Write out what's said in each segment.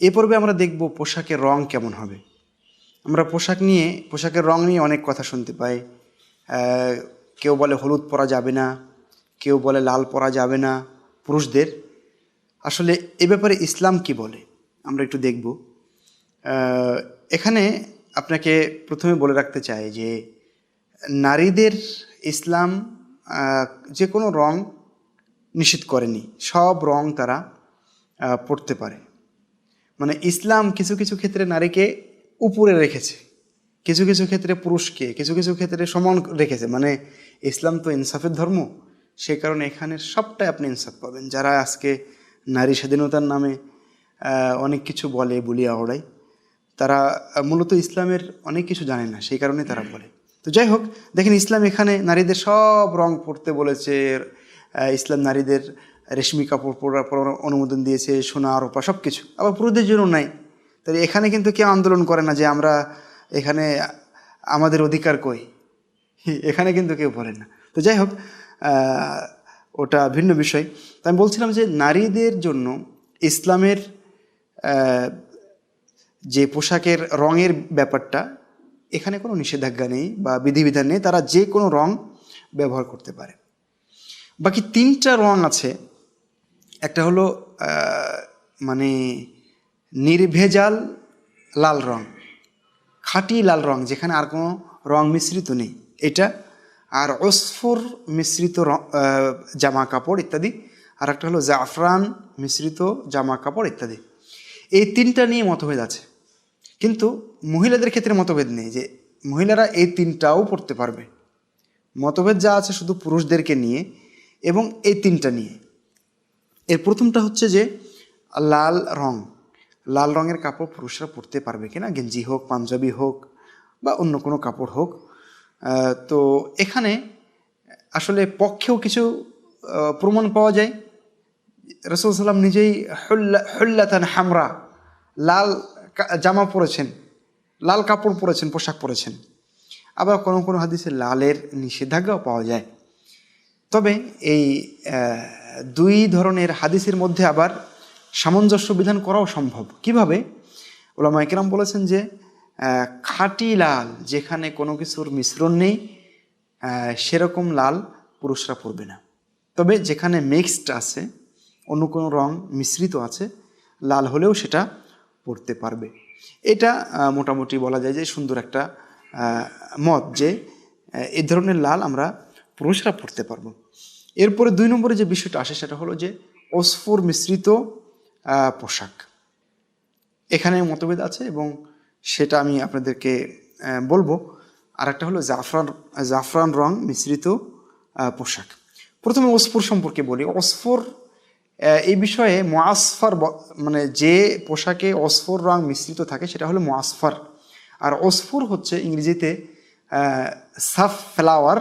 এ পর্বে আমরা দেখব পোশাকের রং কেমন হবে। আমরা পোশাক নিয়ে, পোশাকের রং নিয়ে অনেক কথা শুনতে পাই। কেউ বলে হলুদ পরা যাবে না, কেউ বলে লাল পরা যাবে না, পুরুষদের। আসলে এ ব্যাপারে ইসলাম কি বলে? আমরা একটু দেখব। এখানে আপনাকে প্রথমে বলে রাখতে চাই যে, নারীদের ইসলাম যে কোনো রং নিষিদ্ধ করেনি। সব রং তারা পড়তে পারে। মানে ইসলাম কিছু কিছু ক্ষেত্রে নারীকে উপরে রেখেছে, কিছু কিছু ক্ষেত্রে পুরুষকে, কিছু কিছু ক্ষেত্রে সমান রেখেছে। মানে ইসলাম তো ইনসাফের ধর্ম, সে কারণে এখানে সবটাই আপনি ইনসাফ পাবেন। যারা আজকে নারী স্বাধীনতার নামে অনেক কিছু বলে, বলিয়া ওড়ায় তারা মূলত ইসলামের অনেক কিছু জানে না, সেই কারণে তারা বলে। তো যাই হোক, দেখেন ইসলাম এখানে নারীদের সব রং পড়তে বলেছে ইসলাম নারীদের রেশমি কাপড় পরার অনুমোদন দিয়েছে, সোনা, রূপা সব কিছু আবার পুরুষদের জন্য নাই। তাহলে এখানে কিন্তু কেউ আন্দোলন করে না যে আমরা এখানে আমাদের অধিকার কই। এখানে কিন্তু কেউ বলেন না। তো যাই হোক ওটা ভিন্ন বিষয়। তো আমি বলছিলাম যে নারীদের জন্য ইসলামের যে পোশাকের রঙের ব্যাপারটা, এখানে কোনো নিষেধাজ্ঞা নেই বা বিধিবিধান নেই। তারা যে কোনো রং ব্যবহার করতে পারে। বাকি তিনটা রং আছে একটা হলো মানে নির্ভেজাল লাল রং, খাঁটি লাল রং, যেখানে আর কোনো রং মিশ্রিত নেই। এটা আর অস্ফর মিশ্রিত জামা কাপড় ইত্যাদি, আর একটা হলো জাফরান মিশ্রিত জামা কাপড় ইত্যাদি। এই তিনটা নিয়ে মতভেদ আছে। কিন্তু মহিলাদের ক্ষেত্রে মতভেদ নেই যে মহিলারা এই তিনটাও পড়তে পারবে। মতভেদ যা আছে শুধু পুরুষদেরকে নিয়ে এবং এই তিনটা নিয়ে। এর প্রথমটা হচ্ছে যে লাল রং। লাল রঙের কাপড় পুরুষরা পরতে পারবে কিনা, গেঞ্জি হোক, পাঞ্জাবি হোক বা অন্য কোনো কাপড় হোক। তো এখানে আসলে পক্ষেও কিছু প্রমাণ পাওয়া যায়। রসুল সাল্লাম নিজেই হল্লা, হল্লাতান হামরা, লাল জামা পরেছেন, লাল কাপড় পরেছেন, পোশাক পরেছেন। আবার কোনো কোনো হাদিসে লালের নিষেধাজ্ঞাও পাওয়া যায়। তবে এই দুই ধরনের হাদিসের মধ্যে আবার সামঞ্জস্য বিধান করাও সম্ভব। কীভাবে? ওলামা একরাম বলেছেন যে খাঁটি লাল যেখানে কোনো কিছুর মিশ্রণ নেই সেরকম লাল পুরুষরা পরবে না। তবে যেখানে মিক্সড আছে অন্য কোনো রং মিশ্রিত আছে, লাল হলেও সেটা পরতে পারবে। এটা মোটামুটি বলা যায় যে সুন্দর একটা মত যে এই ধরনের লাল আমরা পুরুষরা পরতে পারব। এরপরে দুই নম্বরে যে বিষয়টা আসে সেটা হলো যে অস্ফুর মিশ্রিত পোশাক। এখানে মতভেদ আছে এবং সেটা আমি আপনাদেরকে বলব। আর একটা হলো জাফরান জাফরান রং মিশ্রিত পোশাক। প্রথমে অস্ফুর সম্পর্কে বলি। অস্ফুর এই বিষয়ে মোয়াসফার মানে যে পোশাকে অস্ফুর রং মিশ্রিত থাকে সেটা হলো মোয়াসফার আর অস্ফুর হচ্ছে ইংরেজিতে সাফ ফ্লাওয়ার,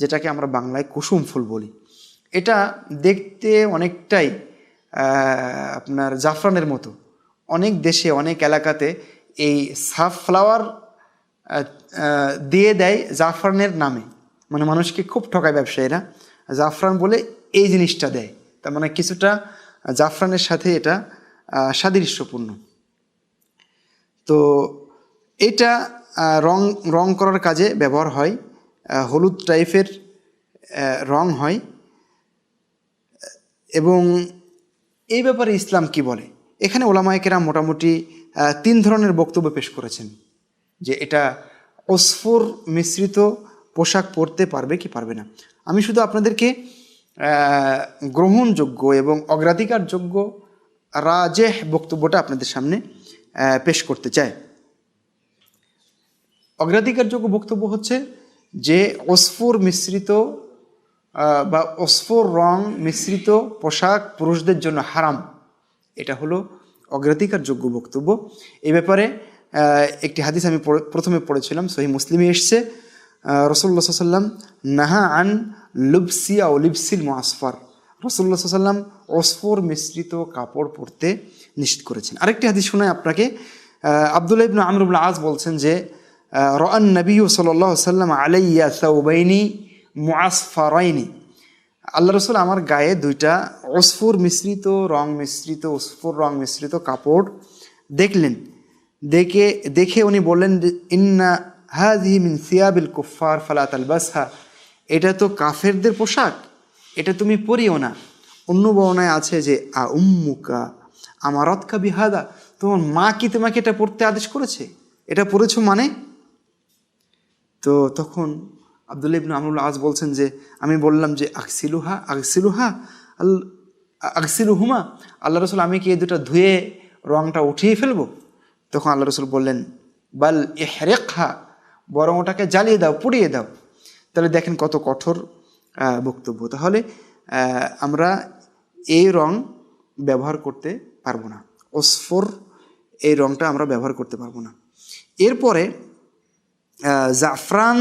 যেটাকে আমরা বাংলায় কুসুম ফুল বলি। এটা দেখতে অনেকটাই আপনার জাফরানের মতো। অনেক দেশে অনেক এলাকাতে এই সাফ ফ্লাওয়ার আহ, আহ, দিয়ে দেয় জাফরানের নামে। মানে মানুষকে খুব ঠকায় ব্যবসায়ীরা। জাফরান বলে এই জিনিসটা দেয়। তার মানে কিছুটা জাফরানের সাথে এটা সাদৃশ্যপূর্ণ। তো এটা রং রং করার কাজে ব্যবহার হয়। হলুদ টাইপের রং হয়। এবং এই ব্যাপারে ইসলাম কি বলে? এখানে ওলামায়কেরা মোটামুটি তিন ধরনের বক্তব্য পেশ করেছেন। যে এটা অস্ফুর মিশ্রিত পোশাক পরতে পারবে কি পারবে না। আমি শুধু আপনাদেরকে গ্রহণযোগ্য এবং অগ্রাধিকারযোগ্য রাজেহ বক্তব্যটা আপনাদের সামনে পেশ করতে চাই। অগ্রাধিকারযোগ্য বক্তব্য হচ্ছে যে অস্ফুর মিশ্রিত বা অস্ফুর রং মিশ্রিত পোশাক পুরুষদের জন্য হারাম। এটা হলো অগ্রাধিকারযোগ্য বক্তব্য। এ ব্যাপারে একটি হাদিস আমি প্রথমে পড়েছিলাম, সহি মুসলিমে এসছে। রসুল্লা সাল্লাম নাহা আন লুবসিয়া ও মোয়াসফার রসুল্লা সাল্লাম অস্ফর মিশ্রিত কাপড় পরতে নিষেধ করেছেন। আরেকটি হাদিস শোনায় আপনাকে। আবদুল্লাহ ইবনু আমরুল আজ বলছেন যে রান নবী সাল্লাহ সাল্লাম আলাইয়া সাউবাইনি মুআসফারাইনি। আল্লাহ রসুল আমার গায়ে দুইটা অস্ফুর মিশ্রিত, রং মিশ্রিত অস্ফুর রং মিশ্রিত কাপড় দেখলেন। দেখে দেখে উনি বললেন, ইন্না হাজি মিন সিয়াবিল কুফার ফালাত আল বাসহা এটা তো কাফেরদের পোশাক, এটা তুমি পরিও না। অন্য বর্ণায় আছে যে, আ উম্মুকা, আমারতকা বিহাদা। তোমার মা কি তোমাকে এটা পড়তে আদেশ করেছে? এটা পড়েছো মানে? তো তখন আবদুল্লাহ ইবনু আমরুল আজ বলছেন যে, আমি বললাম যে আকসিলুহা আকসিলুহা আল আকসিলুহুমা আল্লাহ রসুল, আমি কি এই দুটো ধুয়ে রংটা উঠিয়ে ফেলব? তখন আল্লাহ রসুল বললেন, বাল এ হা বরং ওটাকে জ্বালিয়ে দাও, পুড়িয়ে দাও। তাহলে দেখেন কত কঠোর বক্তব্য। তাহলে আমরা এই রং ব্যবহার করতে পারব না। ওসফোর, এই রংটা আমরা ব্যবহার করতে পারব না। এরপরে জাফরান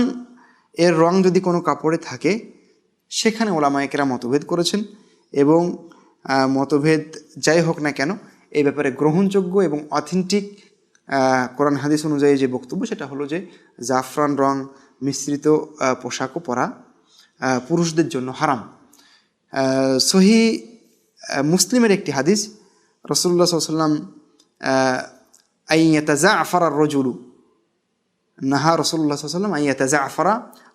এর রং যদি কোনো কাপড়ে থাকে, সেখানে ওলামায়কেরা মতভেদ করেছেন এবং মতভেদ যাই হোক না কেন, এই ব্যাপারে গ্রহণযোগ্য এবং অথেন্টিক কোরআন হাদিস অনুযায়ী যে বক্তব্য, সেটা হলো যে জাফরান রং মিশ্রিত পোশাকও পরা পুরুষদের জন্য হারাম। সহি মুসলিমের একটি হাদিস রসুল্লাহ সাল্লাম আইয়াতাজা আফার রজুলু। নাহা রসুল্লাহ সাল্লাম আইয়াতা জাফরা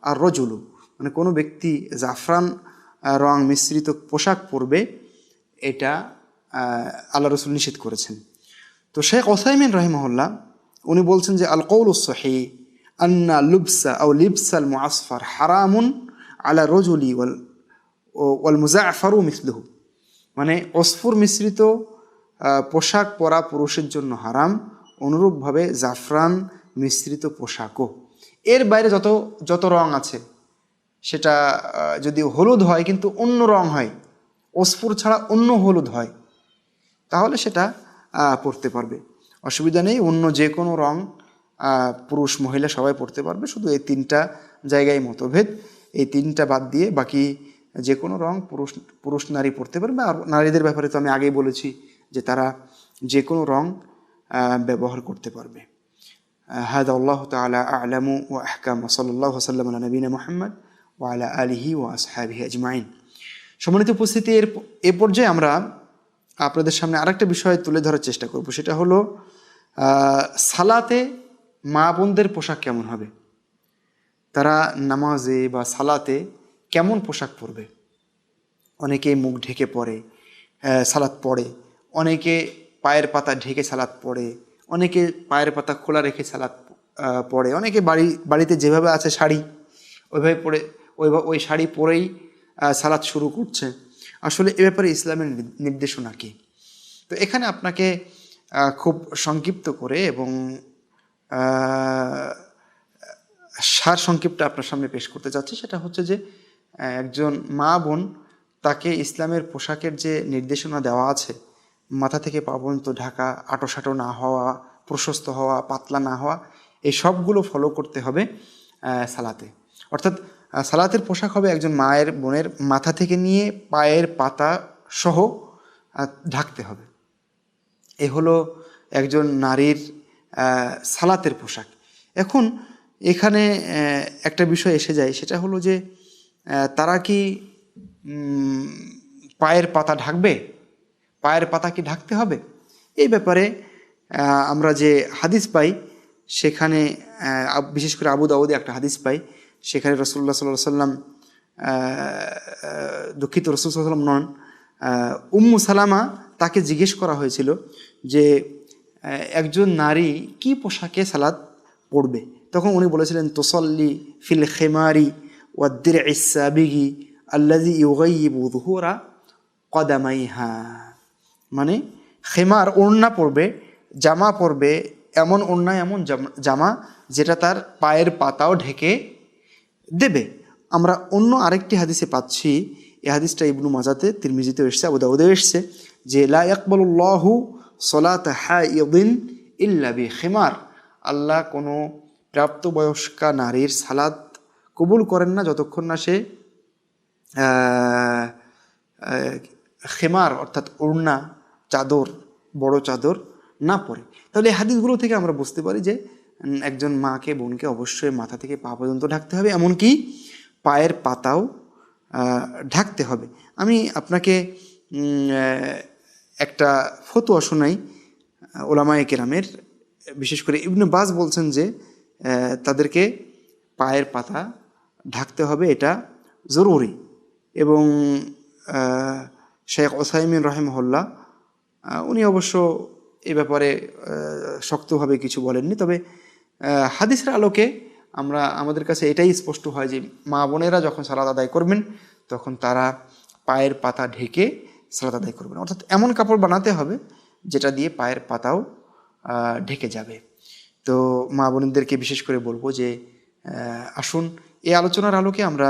আর রজুলু মানে কোনো ব্যক্তি জাফরান রং মিশ্রিত পোশাক পরবে, এটা আল্লাহ রসুল নিষেধ করেছেন। তো শেখ ওসাইমিন রহিমহল্লা উনি বলছেন যে আল কৌল সহি, আন্না লুবসা আউ লিবসাল মুআসফার হারামুন আলা রজুলি ওয়াল ওয়াল মুজাফারু মিসলুহু। মানে অস্ফুর মিশ্রিত পোশাক পরা পুরুষের জন্য হারাম, অনুরূপভাবে জাফরান মিশ্রিত পোশাকও। এর বাইরে যত যত রং আছে, সেটা যদি হলুদ হয় কিন্তু অন্য রং হয় অস্ফুর ছাড়া অন্য হলুদ হয়, তাহলে সেটা পড়তে পারবে। অসুবিধা নেই, অন্য যে কোনো রং পুরুষ, মহিলা সবাই পড়তে পারবে, শুধু এই তিনটা জায়গায় মতভেদ। এই তিনটা বাদ দিয়ে বাকি যে কোনো রং পুরুষ পুরুষ নারী পড়তে পারবে। আর নারীদের ব্যাপারে তো আমি আগেই বলেছি যে তারা যে কোনো রং ব্যবহার করতে পারবে। هذا الله تعالى أعلم وأحكم وصلى الله وسلم على نبينا محمد وعلى آله وأصحابه أجمعين সম্মানিত উপস্থিতি এর এ পর্যায়ে আমরা আপনাদের সামনে আরেকটা বিষয় তুলে ধরার চেষ্টা করব সেটা হলো আহ, সালাতে মা বোনদের পোশাক কেমন হবে তারা নামাজে বা সালাতে কেমন পোশাক পরবে অনেকে মুখ ঢেকে পড়ে আহ, সালাত পড়ে অনেকে পায়ের পাতা ঢেকে সালাত পড়ে অনেকে পায়ের পাতা খোলা রেখে আহ, পড়ে। অনেকে বাড়ি বাড়িতে যেভাবে আছে শাড়ি ওইভাবে পরে ওইভাবে ওই শাড়ি পরেই সালাত শুরু করছে। আসলে এ ব্যাপারে ইসলামের নির্দেশনা কী? তো এখানে আপনাকে খুব সংক্ষিপ্ত করে এবং সার সংক্ষিপ্ত আপনার সামনে পেশ করতে যাচ্ছি সেটা হচ্ছে যে একজন মা বোন তাকে ইসলামের পোশাকের যে নির্দেশনা দেওয়া আছে মাথা থেকে পা পর্যন্ত ঢাকা আটোসাটো না হওয়া, প্রশস্ত হওয়া, পাতলা না হওয়া, এই সবগুলো ফলো করতে হবে সালাতে। অর্থাৎ সালাতের পোশাক হবে একজন মায়ের বোনের মাথা থেকে নিয়ে পায়ের পাতা সহ ঢাকতে হবে। এ হলো একজন নারীর সালাতের পোশাক। এখন এখানে একটা বিষয় এসে যায়, সেটা হলো যে তারা কি পায়ের পাতা ঢাকবে? পায়ের পাতা কি ঢাকতে হবে? এই ব্যাপারে আমরা যে হাদিস পাই, সেখানে বিশেষ করে আবু দাউদে একটা হাদিস পাই, সেখানে রসুল্লাহ সাল্লাহ সাল্লাম দুঃখিত রসুল সাল্লাম নন উম্মু সালামা তাকে জিজ্ঞেস করা হয়েছিল যে একজন নারী কি পোশাকে সালাদ পড়বে তখন উনি বলেছিলেন, তোসল্লি ফিল খেমারি ওয়াদ্দির ইসাবিগি আল্লাজি দুহুরা কদামাইহা। মানে খেমার ওড়না পরবে, জামা পরবে, এমন ওড়না এমন জামা যেটা তার পায়ের পাতাও ঢেকে দেবে। আমরা অন্য আরেকটি হাদিসে পাচ্ছি, এই হাদিসটা ইবনু মাজাতে তিরমিজিতে এসছে আবু দাউদেও এসছে, যে লা ইয়াকবালুল্লাহু সলাত হাইদিন ইল্লা বি খেমার। আল্লাহ কোনো প্রাপ্তবয়স্কা নারীর সালাদ কবুল করেন না যতক্ষণ না সে খেমার অর্থাৎ ওড়না চাদর, বড় চাদর না পরে। তাহলে এই হাদিসগুলো থেকে আমরা বুঝতে পারি যে একজন মাকে, বোনকে অবশ্যই মাথা থেকে পা পর্যন্ত ঢাকতে হবে, এমনকি পায়ের পাতাও ঢাকতে হবে। আমি আপনাকে একটা ফতোয়া শোনাই ওলামায়ে কেরামের, বিশেষ করে ইবনু বাজ বলছেন যে তাদেরকে পায়ের পাতা ঢাকতে হবে, এটা জরুরি। এবং শেখ ওসাইমিন রহেমহল্লা উনি অবশ্য এ ব্যাপারে শক্তভাবে কিছু বলেননি। তবে হাদিসের আলোকে আমরা, আমাদের কাছে এটাই স্পষ্ট হয় যে, মা বোনেরা যখন সালাদ আদায় করবেন, তখন তারা পায়ের পাতা ঢেকে সালাদ আদায় করবেন। অর্থাৎ এমন কাপড় বানাতে হবে, যেটা দিয়ে পায়ের পাতাও ঢেকে যাবে। তো মা বোনদেরকে বিশেষ করে বলব যে আসুন এই আলোচনার আলোকে আমরা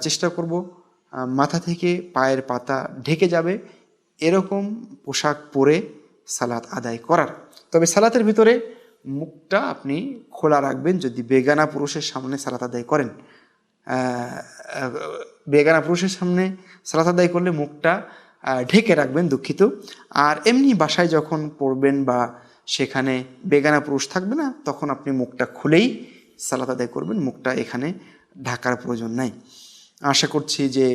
চেষ্টা করব মাথা থেকে পায়ের পাতা ঢেকে যাবে এরকম পোশাক পরে সালাত আদায় করার। তবে সালাতের ভিতরে মুখটা আপনি খোলা রাখবেন যদি বেগানা পুরুষের সামনে সালাত আদায় করেন। বেগানা পুরুষের সামনে সালাত আদায় করলে মুখটা ঢেকে রাখবেন দুঃখিত। আর এমনি বাসায় যখন পড়বেন বা সেখানে বেগানা পুরুষ থাকবে না, তখন আপনি মুখটা খুলেই সালাত আদায় করবেন। মুখটা এখানে ঢাকার প্রয়োজন নাই। আশা করছি যে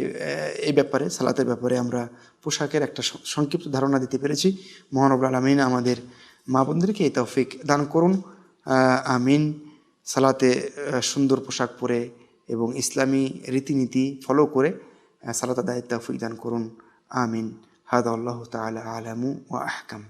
এই ব্যাপারে, সালাতের ব্যাপারে আমরা পোশাকের একটা সংক্ষিপ্ত ধারণা দিতে পেরেছি। মহানবুল আলমিন আমাদের মা বোনদেরকে এই তৌফিক দান করুন। আমিন। সালাতে সুন্দর পোশাক পরে এবং ইসলামী রীতিনীতি ফলো করে সালাত আদায় তৌফিক দান করুন। আমিন। হাদ আল্লাহ তালা আলামু ও আহকাম।